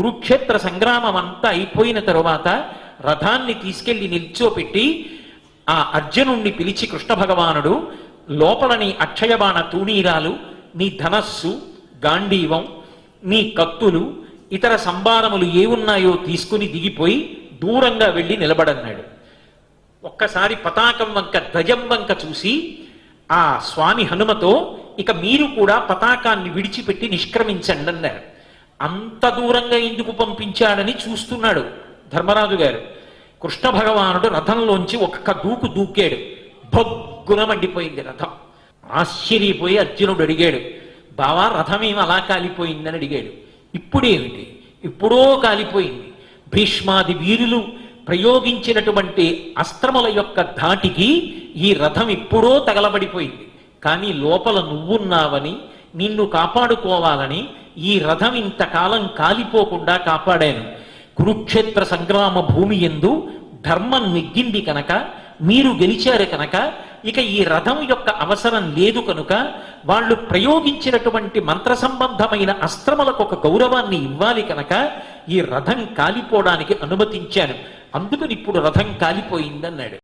కురుక్షేత్ర సంగ్రామం అంతా అయిపోయిన తరువాత రథాన్ని తీసుకెళ్ళి నిల్చోపెట్టి ఆ అర్జునుణ్ణి పిలిచి కృష్ణ భగవానుడు లోపల నీ అక్షయబాణ తూణీరాలు నీ ధనస్సు గాంధీవం నీ కత్తులు ఇతర సంభారములు ఏమున్నాయో తీసుకుని దిగిపోయి దూరంగా వెళ్ళి నిలబడన్నాడు. ఒక్కసారి పతాకం వంక ధ్వజం వంక చూసి ఆ స్వామి హనుమతో ఇక మీరు కూడా పతాకాన్ని విడిచిపెట్టి నిష్క్రమించండి అన్నారు అంత దూరంగా ఎందుకు పంపించాడని చూస్తున్నాడు ధర్మరాజు గారు. కృష్ణ భగవానుడు రథంలోంచి ఒక్క దూకు దూకాడు. భగ్గున మండిపోయింది రథం. ఆశ్చర్యపోయి అర్జునుడు అడిగాడు బావా రథమేం అలా కాలిపోయిందని అడిగాడు. ఇప్పుడేమిటి ఇప్పుడో కాలిపోయింది. భీష్మాది వీరులు ప్రయోగించినటువంటి అస్త్రముల యొక్క ధాటికి ఈ రథం ఇప్పుడో తగలబడిపోయింది. కానీ లోపల నువ్వున్నావని నిన్ను కాపాడుకోవాలని ఈ రథం ఇంతకాలం కాలిపోకుండా కాపాడాను. కురుక్షేత్ర సంగ్రామ భూమి ఎందు ధర్మం నెగ్గింది కనుక మీరు గెలిచారు కనుక ఇక ఈ రథం యొక్క అవసరం లేదు కనుక వాళ్ళు ప్రయోగించినటువంటి మంత్ర సంబంధమైన అస్త్రములకు ఒక గౌరవాన్ని ఇవ్వాలి కనుక ఈ రథం కాలిపోవడానికి అనుమతించాను. అందుకని ఇప్పుడు రథం కాలిపోయిందన్నాడు.